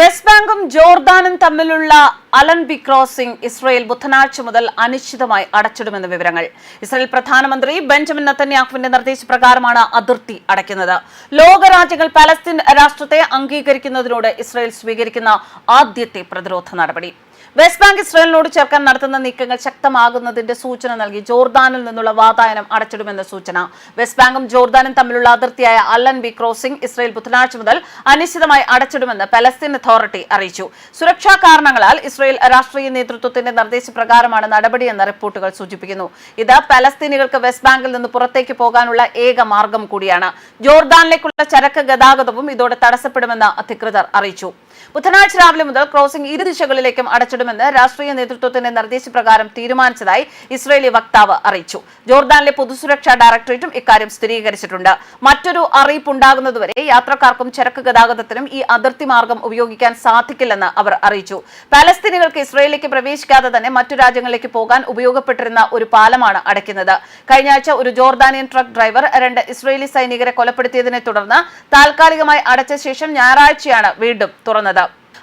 West ബാങ്കും ജോർദാനും തമ്മിലുള്ള Allenby crossing Israel ബുധനാഴ്ച മുതൽ അനിശ്ചിതമായി അടച്ചിടുമെന്ന വിവരങ്ങൾ. ഇസ്രയേൽ പ്രധാനമന്ത്രി ബെഞ്ചമിൻ നത്തന്യാഹുവിന്റെ നിർദ്ദേശപ്രകാരമാണ് അതിർത്തി അടയ്ക്കുന്നത്. ലോകരാജ്യങ്ങൾ പലസ്തീൻ രാഷ്ട്രത്തെ അംഗീകരിക്കുന്നതിനോട് ഇസ്രയേൽ സ്വീകരിക്കുന്ന ആദ്യത്തെ പ്രതിരോധ നടപടി. വെസ്റ്റ് ബാങ്ക് ഇസ്രയേലിനോട് ചേർക്കാൻ നടത്തുന്ന നീക്കങ്ങൾ ശക്തമാകുന്നതിന്റെ സൂചന നൽകി ജോർദാനിൽ നിന്നുള്ള വാതായനം അടച്ചിടുമെന്ന സൂചന. വെസ്റ്റ് ബാങ്കും ജോർദാനും തമ്മിലുള്ള അതിർത്തിയായ അല്ലൻ ബി ക്രോസിംഗ് ഇസ്രയേൽ ബുധനാഴ്ച മുതൽ അനിശ്ചിതമായി അടച്ചിടുമെന്ന് പലസ്തീൻ അതോറിറ്റി അറിയിച്ചു. സുരക്ഷാ കാരണങ്ങളാൽ ഇസ്രയേൽ രാഷ്ട്രീയ നേതൃത്വത്തിന്റെ നിർദ്ദേശപ്രകാരമാണ് നടപടിയെന്ന് റിപ്പോർട്ടുകൾ സൂചിപ്പിക്കുന്നു. ഇത് പലസ്തീനികൾക്ക് വെസ്റ്റ് ബാങ്കിൽ നിന്ന് പുറത്തേക്ക് പോകാനുള്ള ഏക മാർഗം കൂടിയാണ്. ജോർദാനിലേക്കുള്ള ചരക്ക് ഗതാഗതവും ഇതോടെ തടസ്സപ്പെടുമെന്ന് അധികൃതർ അറിയിച്ചു. ബുധനാഴ്ച രാവിലെ മുതൽ ക്രോസിംഗ് ഇരു ദിശകളിലേക്കും അടച്ചിടുമെന്ന് രാഷ്ട്രീയ നേതൃത്വത്തിന്റെ നിർദ്ദേശപ്രകാരം തീരുമാനിച്ചതായി ഇസ്രയേലി വക്താവ് അറിയിച്ചു. ജോർദാനിലെ പൊതുസുരക്ഷാ ഡയറക്ടറേറ്റും ഇക്കാര്യം സ്ഥിരീകരിച്ചിട്ടുണ്ട്. മറ്റൊരു അറിയിപ്പ് ഉണ്ടാകുന്നതുവരെ യാത്രക്കാർക്കും ചരക്ക് ഗതാഗതത്തിനും ഈ അതിർത്തി മാർഗം ഉപയോഗിക്കാൻ സാധിക്കില്ലെന്ന് അവർ അറിയിച്ചു. പാലസ്തീനികൾക്ക് ഇസ്രയേലിലേക്ക് പ്രവേശിക്കാതെ തന്നെ മറ്റു രാജ്യങ്ങളിലേക്ക് പോകാൻ ഉപയോഗപ്പെട്ടിരുന്ന ഒരു പാലമാണ് അടയ്ക്കുന്നത്. കഴിഞ്ഞ ആഴ്ച ഒരു ജോർദാനിയൻ ട്രക്ക് ഡ്രൈവർ രണ്ട് ഇസ്രയേലി സൈനികരെ കൊലപ്പെടുത്തിയതിനെ തുടർന്ന് താൽക്കാലികമായി അടച്ച ശേഷം ഞായറാഴ്ചയാണ് വീണ്ടും തുറന്നത്.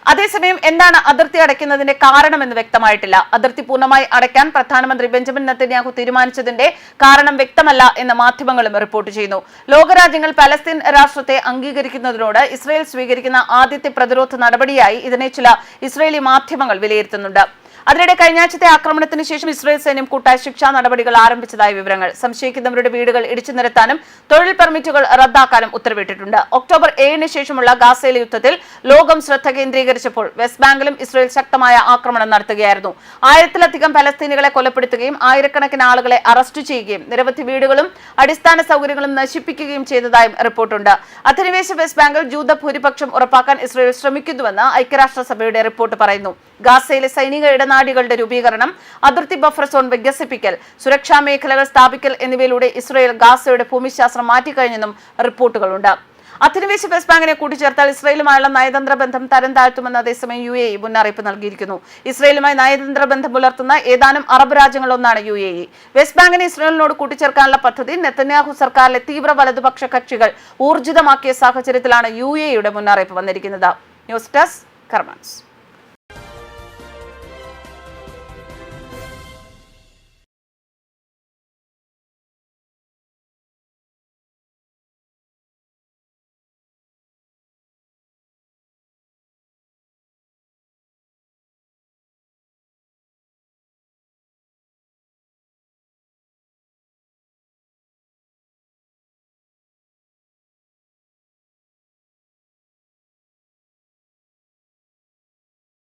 അതേസമയം എന്താണ് അതിർത്തി അടയ്ക്കുന്നതിന്റെ കാരണമെന്ന് വ്യക്തമായിട്ടില്ല. അതിർത്തി പൂർണമായി അടയ്ക്കാൻ പ്രധാനമന്ത്രി ബെഞ്ചമിൻ നെത്തന്യാഹു തീരുമാനിച്ചതിന്റെ കാരണം വ്യക്തമല്ല എന്ന് മാധ്യമങ്ങളും റിപ്പോർട്ട് ചെയ്യുന്നു. ലോകരാജ്യങ്ങൾ പലസ്തീൻ രാഷ്ട്രത്തെ അംഗീകരിക്കുന്നതിനോട് ഇസ്രയേൽ സ്വീകരിക്കുന്ന ആദ്യത്തെ പ്രതിരോധ നടപടിയായി ഇതിനെ ചില ഇസ്രയേലി മാധ്യമങ്ങൾ വിലയിരുത്തുന്നുണ്ട്. അതിനിടെ കഴിഞ്ഞാഴ്ചത്തെ ആക്രമണത്തിന് ശേഷം ഇസ്രയേൽ സൈന്യം കൂട്ടായ ശിക്ഷാ നടപടികൾ ആരംഭിച്ചതായി വിവരങ്ങൾ. സംശയിക്കുന്നവരുടെ വീടുകൾ ഇടിച്ചു നിരത്താനും തൊഴിൽ പെർമിറ്റുകൾ റദ്ദാക്കാനും ഉത്തരവിട്ടിട്ടുണ്ട്. ഒക്ടോബർ ഏഴിന് ശേഷമുള്ള ഗാസയിലെ യുദ്ധത്തിൽ ലോകം ശ്രദ്ധ കേന്ദ്രീകരിച്ചപ്പോൾ വെസ്റ്റ് ബാങ്കിലും ഇസ്രയേൽ ശക്തമായ ആക്രമണം നടത്തുകയായിരുന്നു. ആയിരത്തിലധികം പലസ്തീനികളെ കൊലപ്പെടുത്തുകയും ആയിരക്കണക്കിന് ആളുകളെ അറസ്റ്റ് ചെയ്യുകയും നിരവധി വീടുകളും അടിസ്ഥാന സൗകര്യങ്ങളും നശിപ്പിക്കുകയും ചെയ്തതായും റിപ്പോർട്ടുണ്ട്. അധിനിവേശ വെസ്റ്റ് ബാങ്കിൽ ജൂത ഭൂരിപക്ഷം ഉറപ്പാക്കാൻ ഇസ്രയേൽ ശ്രമിക്കുന്നുവെന്ന് ഐക്യരാഷ്ട്രസഭയുടെ റിപ്പോർട്ട് പറയുന്നു. ഗാസയിലെ സൈനിക ഇടനാഴികളുടെ രൂപീകരണം അതിർത്തി ബഫർ സോൺ വികസിപ്പിക്കൽ സുരക്ഷാ മേഖലകൾ സ്ഥാപിക്കൽ എന്നിവയിലൂടെ ഇസ്രയേൽ ഗാസയുടെ ഭൂമിശാസ്ത്രം മാറ്റിക്കഴിഞ്ഞെന്നും റിപ്പോർട്ടുകളുണ്ട്. അധിനിവേശ വെസ്റ്റ് ബാങ്കിനെ കൂട്ടിച്ചേർത്താൽ ഇസ്രയേലുമായുള്ള നയതന്ത്ര ബന്ധം തരം താഴ്ത്തുമെന്ന് അതേസമയം യു എ ഇ മുന്നറിയിപ്പ് നൽകിയിരിക്കുന്നു. ഇസ്രയേലുമായി നയതന്ത്ര ബന്ധം പുലർത്തുന്ന ഏതാനും അറബ് രാജ്യങ്ങളൊന്നാണ് യു എ ഇ. വെസ്റ്റ് ബാങ്കിനെ ഇസ്രയേലിനോട് കൂട്ടിച്ചേർക്കാനുള്ള പദ്ധതി നെത്തന്യാഹു സർക്കാരിലെ തീവ്ര വലതുപക്ഷ കക്ഷികൾ ഊർജിതമാക്കിയ സാഹചര്യത്തിലാണ് യു എ ഇയുടെ മുന്നറിയിപ്പ് വന്നിരിക്കുന്നത്. News desk കർമാൻസ്.